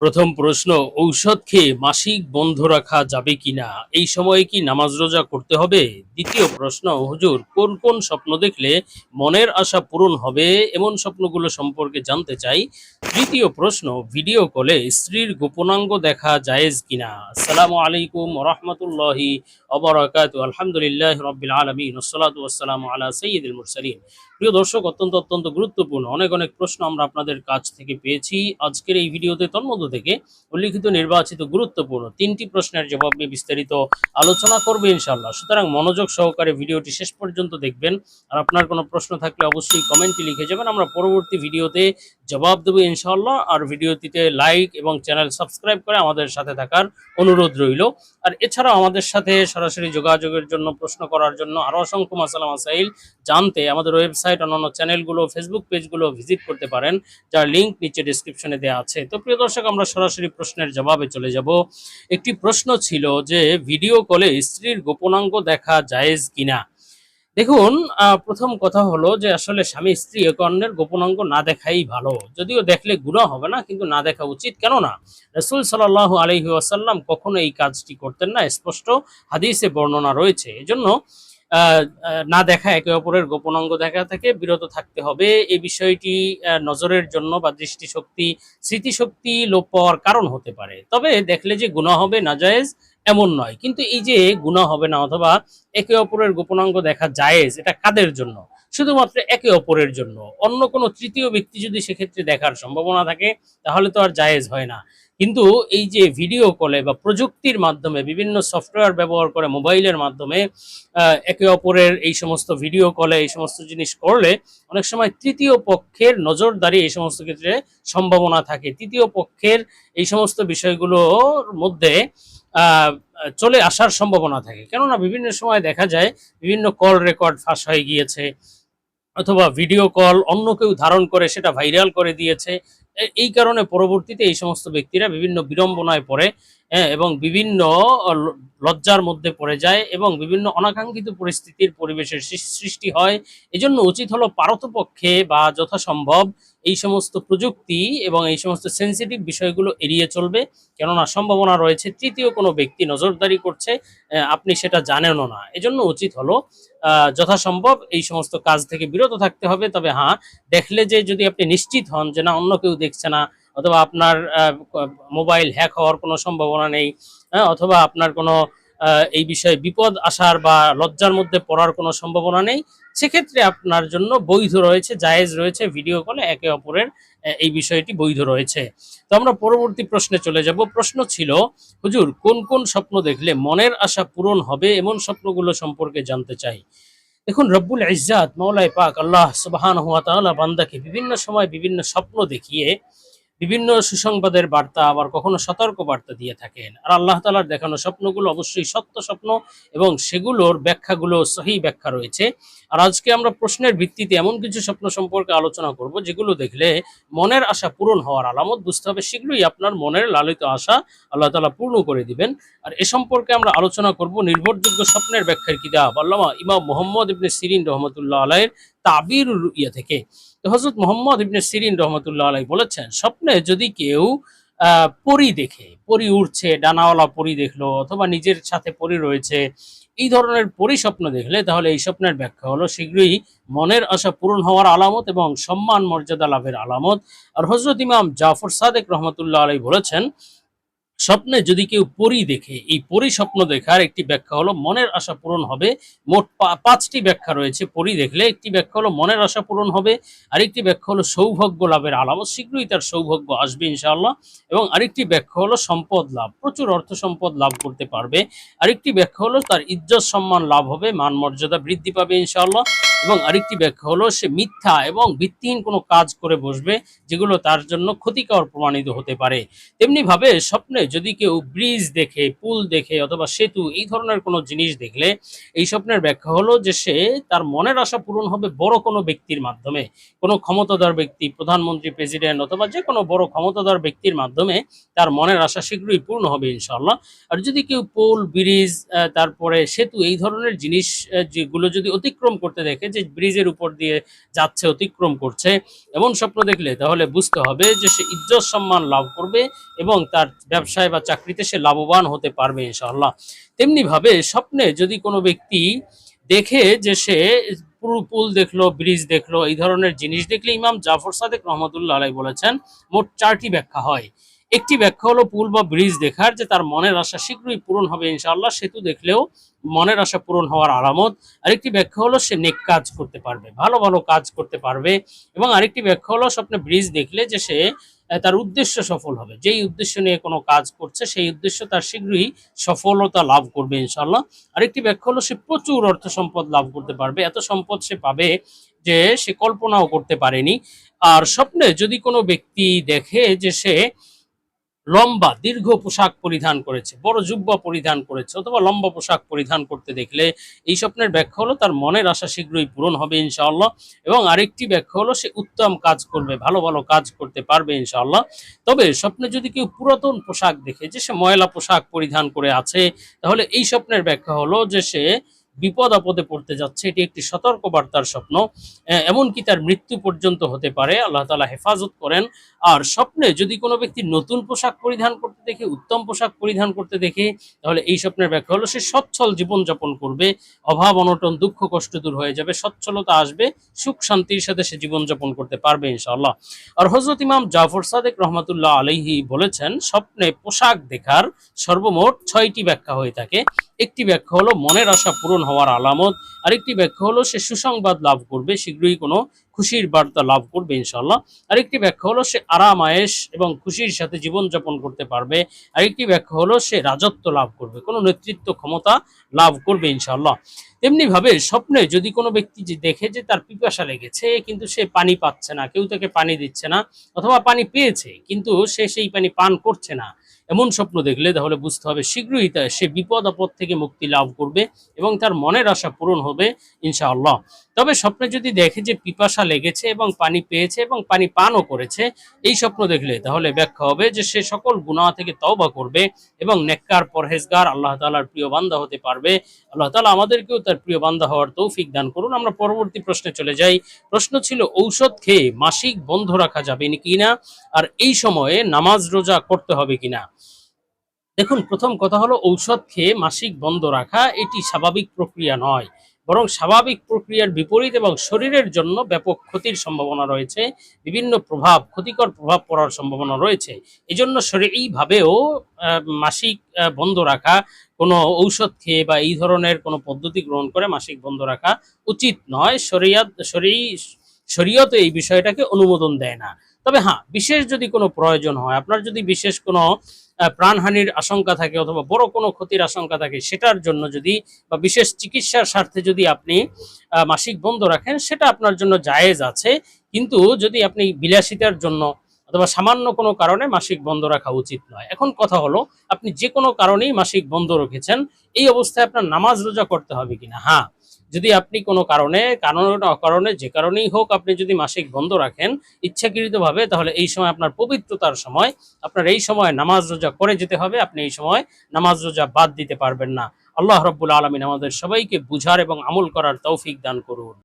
প্রথম প্রশ্ন, ঔষধ খেয়ে মাসিক বন্ধ রাখা যাবে কিনা? এই সময়ে কি নামাজ রোজা করতে হবে? দ্বিতীয় প্রশ্ন, হুজুর, কোন কোন স্বপ্ন দেখলে মনের আশা পূরণ হবে? এমন স্বপ্নগুলো সম্পর্কে জানতে চাই। তৃতীয় প্রশ্ন, ভিডিও কলে স্ত্রীর গোপনাঙ্গ দেখা জায়েজ কিনা? আসসালামু আলাইকুম রহমতুল্লাহি অবরাকাত আলহামদুলিল্লাহ রবিল আলমিন। ওসলাত ওয়াসালাম আলা সৈয়দুল মুরসালিন। প্রিয় দর্শক, অত্যন্ত অত্যন্ত গুরুত্বপূর্ণ অনেক অনেক প্রশ্ন আমরা আপনাদের কাছ থেকে পেয়েছি। আজকের এই ভিডিওতে তন্মধ্য থেকে উল্লিখিত নির্বাচিত গুরুত্বপূর্ণ তিনটি প্রশ্নের জবাব নিয়ে বিস্তারিত আলোচনা করবে ইনশাল্লাহ সুতরাং মনোযোগ সহকারে ভিডিওটি শেষ পর্যন্ত দেখবেন। আর আপনার কোনো প্রশ্ন থাকলে অবশ্যই কমেন্টে লিখে যাবেন। আমরা পরবর্তী ভিডিওতে জবাব দেবো ইনশাল্লাহ আর ভিডিওটিতে লাইক এবং চ্যানেল সাবস্ক্রাইব করে আমাদের সাথে থাকার অনুরোধ রইল। আর এছাড়াও আমাদের সাথে সরাসরি যোগাযোগের জন্য, প্রশ্ন করার জন্য আরও অসংখ্য মাসালা মাসাইল জানতে আমাদের ওয়েবসাইট, অন্যান্য চ্যানেলগুলো, ফেসবুক পেজগুলো ভিজিট করতে পারেন। যার লিঙ্ক নিচে ডিসক্রিপশনে দেওয়া আছে। তো প্রিয় দর্শক, আমরা সরাসরি প্রশ্নের জবাবে চলে যাব। একটি প্রশ্ন ছিল যে ভিডিও কলে স্ত্রীর গোপনাঙ্গ দেখা জায়েজ কিনা? দেখুন প্রথম কথা হলো যে, আসলে স্বামী স্ত্রী একে অন্যের গোপনাঙ্গ না দেখাই ভালো। যদিও দেখলে গুণা হবে না, কিন্তু না দেখা উচিত, কেননা রসুল সাল্লাহ আলহি আসাল্লাম কখনো এই কাজটি করতেন না, স্পষ্ট হাদিসে বর্ণনা রয়েছে। এজন্য না দেখা, একে অপরের গোপন অঙ্গ দেখা থেকে বিরত থাকতে হবে। এই বিষয়টি নজরের জন্য বা দৃষ্টিশক্তি, স্মৃতিশক্তি লোপ পাওয়ার কারণ হতে পারে। তবে দেখলে যে গুণা হবে নাজায়েজ এমন নয়। কিন্তু এই যে গুণা হবে না অথবা একে অপরের গোপনাঙ্গ দেখা জায়েজ, এটা কাদের জন্য? শুধুমাত্র একে অপরের জন্য। অন্য কোনো তৃতীয় ব্যক্তি যদি সেক্ষেত্রে দেখার সম্ভাবনা থাকে, তাহলে তো আর জায়েজ হয় না। কিন্তু এই যে ভিডিও কলে বা প্রযুক্তির মাধ্যমে, বিভিন্ন সফটওয়্যার ব্যবহার করে মোবাইলের মাধ্যমে একে অপরের এই সমস্ত ভিডিও কলে, এই সমস্ত জিনিস করলে অনেক সময় তৃতীয় পক্ষের নজরদারি এই সমস্ত ক্ষেত্রে সম্ভাবনা থাকে। তৃতীয় পক্ষের এই সমস্ত বিষয়গুলোর মধ্যে চলে আসার সম্ভাবনা থাকে। কেননা বিভিন্ন সময় দেখা যায় বিভিন্ন কল রেকর্ড ফাঁস হয়ে গিয়েছে অথবা ভিডিও কল অন্য কেউ ধারণ করে সেটা ভাইরাল করে দিয়েছে। এই কারণে পরবর্তীতে এই সমস্ত ব্যক্তিরা বিভিন্ন বিড়ম্বনায় পড়ে। হ্যাঁ, এবং বিভিন্ন লজ্জার মধ্যে পড়ে যায় এবং বিভিন্ন অনাকাঙ্ক্ষিত পরিস্থিতির পরিবেশের সৃষ্টি হয়। এজন্য উচিত হলো পারতপক্ষে বা যথাসম্ভব এই সমস্ত প্রযুক্তি এবং এই সমস্ত সেন্সিটিভ বিষয়গুলো এড়িয়ে চলবে। কেননা সম্ভাবনা রয়েছে তৃতীয় কোনো ব্যক্তি নজরদারি করছে আপনি সেটা জানেনও না। এজন্য উচিত হলো যথাসম্ভব এই সমস্ত কাজ থেকে বিরত থাকতে হবে। তবে হ্যাঁ দেখলে যে যদি আপনি নিশ্চিত হন যে না অন্য কেউ দেখছে না অথবা আপনার মোবাইল হ্যাক হওয়ার কোনো সম্ভাবনা নেই হ্যাঁ, অথবা আপনার কোনো এই বিষয়ে বিপদ আসার বা লজ্জার মধ্যে পড়ার কোনো সম্ভাবনা নেই সেক্ষেত্রে আপনার জন্য বৈধ রয়েছে জায়েজ রয়েছে ভিডিও কলে একে অপরের এই বিষয়টি বৈধ রয়েছে। তো আমরা পরবর্তী প্রশ্নে চলে যাব। প্রশ্ন ছিল হুজুর কোন কোন স্বপ্ন দেখলে মনের আশা পূরণ হবে এমন স্বপ্নগুলো সম্পর্কে জানতে চাই? দেখুন রব্বুল ইজ্জাত মৌলাই পাক আল্লাহ সুবাহান হুয়া তাআলা বান্দাকে বিভিন্ন সময় বিভিন্ন স্বপ্ন দেখিয়ে বিভিন্ন সুসংবাদের বার্তা আবার কখনো সতর্ক বার্তা দিয়ে থাকেন। আর আল্লাহ তালার দেখানো স্বপ্নগুলো অবশ্যই সত্য স্বপ্ন এবং সেগুলোর ব্যাখ্যাগুলো সহি ব্যাখ্যা রয়েছে। আর আজকে আমরা প্রশ্নের ভিত্তিতে এমন কিছু স্বপ্ন সম্পর্কে আলোচনা করব, যেগুলো দেখলে মনের আশা পূরণ হওয়ার আলামত বুঝতে হবে। শীঘ্রই আপনার মনের লালিত আশা আল্লাহ তালা পূর্ণ করে দিবেন। আর এ সম্পর্কে আমরা আলোচনা করব নির্ভরযোগ্য স্বপ্নের ব্যাখ্যার কিতাব আল্লামা ইমাম মোহাম্মদ ইবনে সিরিন রহমতুল্লাহ আলাইয়ের তাবির ইয়া থেকে। তো হজরত মোহাম্মদ ইবনে সিরিন রহমতুল্লাহ আলাই বলেছেন, স্বপ্নে যদি কেউ পরি দেখে, পরি উঠছে ডানাওয়ালা পরি দেখল, অথবা নিজের সাথে পরি রয়েছে, এই ধরনের পরিস্বপ্ন দেখলে তাহলে এই স্বপ্নের ব্যাখ্যা হলো শীঘ্রই মনের আশা পূরণ হওয়ার আলামত এবং সম্মান মর্যাদা লাভের আলামত। আর হজরত ইমাম জাফর সাদেক রহমতুল্লাহ আলাই বলেছেন স্বপ্নে যদি কেউ পরি দেখে, এই পরি স্বপ্ন দেখার একটি ব্যাখ্যা হলো, মনের আশা পূরণ হবে। মোট পাঁচটি ব্যাখ্যা রয়েছে পরি দেখলে। একটি ব্যাখ্যা হলো, মনের আশা পূরণ হবে। আরেকটি ব্যাখ্যা হলো, সৌভাগ্য লাভের আলামত শীঘ্রই তার সৌভাগ্য আসবে ইনশাআল্লাহ। এবং আরেকটি ব্যাখ্যা হলো, সম্পদ লাভ। প্রচুর অর্থ সম্পদ লাভ করতে পারবে। আরেকটি ব্যাখ্যা হলো, তার ইজ্জত সম্মান লাভ হবে। মান মর্যাদা বৃদ্ধি পাবে ইনশাআল্লাহ। এবং আরেকটি ব্যাখ্যা হলো, সে মিথ্যা এবং ভিত্তিহীন কোনো কাজ করে বসবে যেগুলো তার জন্য ক্ষতিকর প্রমাণিত হতে পারে। তেমনি ভাবে স্বপ্নে যদি কেউ ব্রিজ দেখে, পুল দেখে অথবা সেতু এই ধরনের কোনো জিনিস দেখলে, এই স্বপ্নের ব্যাখ্যা হলো যে সে তার মনের আশা পূরণ হবে বড় কোনো ব্যক্তির মাধ্যমে। কোনো ক্ষমতাধর ব্যক্তি, প্রধানমন্ত্রী, প্রেসিডেন্ট অথবা যে কোনো বড় ক্ষমতাধর ব্যক্তির মাধ্যমে তার মনের আশা শীঘ্রই পূর্ণ হবে ইনশাল্লাহ আর যদি কেউ পোল, ব্রিজ তারপরে সেতু এই ধরনের জিনিস যেগুলো যদি অতিক্রম করতে দেখে যে ব্রিজের উপর দিয়ে যাচ্ছে, অতিক্রম করছে এমন স্বপ্ন দেখলে তাহলে বুঝতে হবে যে সে ইজ্জত সম্মান লাভ করবে এবং তার ব্যবসায় বা চাকরিতে সে লাভবান হতে পারবে ইনশাআল্লাহ। তেমনি ভাবে স্বপ্নে যদি কোনো ব্যক্তি দেখে যে সে পুল দেখল, ব্রিজ দেখল, এই ধরনের জিনিস দেখলে ইমাম জাফর সাদেক রহমতুল্লাহ আলাই বলেছেন, মোট চারটি ব্যাখ্যা হয়। একটি ব্যাখ্যা হলো পুল বা ব্রিজ দেখার যে তার মনের আশা শীঘ্রই পূরণ হবে ইনশাআল্লাহ। সেতু দেখলেও মনের আশা পূরণ হওয়ার আলামত। আরেকটি ব্যাখ্যা হলো সে নেক কাজ করতে পারবে, ভালো ভালো কাজ করতে পারবে। এবং আরেকটি ব্যাখ্যা হলো স্বপ্নে ব্রিজ দেখলে যে সে তার উদ্দেশ্য সফল হবে। যেই উদ্দেশ্য নিয়ে কোনো কাজ করছে, সেই উদ্দেশ্য তার শীঘ্রই সফলতা লাভ করবে ইনশাআল্লাহ। আরেকটি ব্যাখ্যা হলো সে প্রচুর অর্থ সম্পদ লাভ করতে পারবে। এত সম্পদ সে পাবে যে সে কল্পনাও করতে পারেনি। আর স্বপ্নে যদি কোনো ব্যক্তি দেখে যে সে লম্বা, দীর্ঘ পোশাক পরিধান করেছে, বড় জুব্বা পরিধান করেছে, অথবা লম্বা পোশাক পরিধান করতে দেখলে এই স্বপ্নের ব্যাখ্যা হলো তার মনের আশা শীঘ্রই পূরণ হবে ইনশাআল্লাহ। এবং আরেকটি ব্যাখ্যা হলো সে উত্তম কাজ করবে, ভালো ভালো কাজ করতে পারবে ইনশাআল্লাহ। তবে স্বপ্নে যদি কেউ পুরাতন পোশাক দেখে, যে সে ময়লা পোশাক পরিধান করে আছে, তাহলে এই স্বপ্নের ব্যাখ্যা হলো যে সে বিপদ আপদে পড়তে যাচ্ছে, এটি একটি সতর্ক বার্তার স্বপ্ন এমনকি তার মৃত্যু পর্যন্ত হতে পারে, আল্লাহ তালা হেফাজত করেন। আর স্বপ্নে যদি কোনো ব্যক্তি নতুন পোশাক পরিধান করতে দেখে, উত্তম পোশাক পরিধান করতে দেখে, তাহলে এই স্বপ্নের ব্যাখ্যা হলো, সে সচ্ছল জীবনযাপন করবে, অভাব, অনটন, দুঃখ, কষ্ট দূর হয়ে যাবে, সচ্ছলতা আসবে, সুখ, শান্তির সাথে সে জীবনযাপন করতে পারবে ইনশাআল্লাহ। আর হজরত ইমাম জাফর সাদেক রহমাতুল্লাহ আলহি বলেছেন, স্বপ্নে পোশাক দেখার সর্বমোট ছয়টি ব্যাখ্যা হয়ে থাকে। একটি ব্যাখ্যা হলো, মনের আশা পূরণ হওয়ার আলামত। আরেকটি ব্যাখ্যা হলো, সে সুসংবাদ লাভ করবে, শীঘ্রই কোনো খুশির বার্তা লাভ করবে ইনশাআল্লাহ। আরেকটি ব্যাখ্যা হলো, সে আরাম, আয়েশ এবং খুশির সাথে জীবনযাপন করতে পারবে। আরেকটি ব্যাখ্যা হলো, সে রাজত্ব লাভ করবে, কোনো নেতৃত্ব ক্ষমতা লাভ করবে ইনশাল্লাহ তেমনি ভাবে স্বপ্নে যদি কোনো ব্যক্তি যে দেখে যে তার পিপাসা লেগেছে, কিন্তু সে পানি পাচ্ছে না, কেউ তাকে পানি দিচ্ছে না, অথবা পানি পেয়েছে, কিন্তু সে সেই পানি পান করছে না এমন স্বপ্ন দেখলে তাহলে বুঝতে হবে শীঘ্রই সে বিপদ আপদ থেকে মুক্তি লাভ করবে এবং তার মনের আশা পূরণ হবে, ইনশাআল্লাহ। তবে স্বপ্নে যদি দেখে যে পিপাসা লেগেছে এবং পানি পেয়েছে এবং পানি পানও করেছে, এই স্বপ্ন দেখলে তাহলে ব্যাখ্যা হবে যে সে সকল গুনাহ থেকে তওবা করবে এবং নেককার পরহেজগার আল্লাহ তাআলার প্রিয় বান্দা হতে পারবে। আল্লাহ তালা আমাদেরকেও তার প্রিয় বান্দা হওয়ার তৌফিক দান করুন। আমরা পরবর্তী প্রশ্নে চলে যাই। প্রশ্ন ছিল, ঔষধ খেয়ে মাসিক বন্ধ রাখা যাবে কিনা? আর এই সময়ে নামাজ রোজা করতে হবে কিনা? দেখুন, প্রথম কথা হলো ঔষধ খেয়ে মাসিক বন্ধ রাখা, এটি স্বাভাবিক প্রক্রিয়া নয়। বরং স্বাভাবিক প্রক্রিয়ার বিপরীত এবং শরীরের জন্য ব্যাপক ক্ষতির সম্ভাবনা রয়েছে, বিভিন্ন প্রভাব, ক্ষতিকর প্রভাব পড়ার সম্ভাবনা রয়েছে। এজন্য শরীর, এইভাবেও মাসিক বন্ধ রাখা, কোনো ঔষধ খেয়ে বা এই ধরনের কোনো পদ্ধতি গ্রহণ করে মাসিক বন্ধ রাখা উচিত নয়। শরিয়াত শরী শরীয়ত এই বিষয়টাকে অনুমোদন দেয় না। তবে হ্যাঁ বিশেষ যদি কোনো প্রয়োজন হয়, আপনার যদি বিশেষ কোনো প্রাণহানির আশঙ্কা থাকে অথবা বড় কোনো ক্ষতির আশঙ্কা থাকে, সেটার জন্য যদি বা বিশেষ চিকিৎসার স্বার্থে যদি আপনি মাসিক বন্ধ রাখেন, সেটা আপনার জন্য জায়েজ আছে। কিন্তু যদি আপনি বিলাসিতার জন্য অথবা সামান্য কোনো কারণে মাসিক বন্ধ রাখা উচিত নয়। এখন কথা হলো, আপনি যে কোনো কারণেই মাসিক বন্ধ রেখেছেন, এই অবস্থায় আপনার নামাজ রোজা করতে হবে কিনা? হ্যাঁ। যদি আপনি কোনো কারণে, কারণ, অকারণে, যে কারণেই হোক আপনি যদি মাসিক বন্ধ রাখেন ইচ্ছাকৃতভাবে, তাহলে এই সময় আপনার পবিত্রতার সময়, আপনার এই সময় নামাজ রোজা করে যেতে হবে, আপনি এই সময় নামাজ রোজা বাদ দিতে পারবেন না। আল্লাহ রব্বুল আলমিন আমাদের সবাইকে বুঝার এবং আমল করার তৌফিক দান করুন।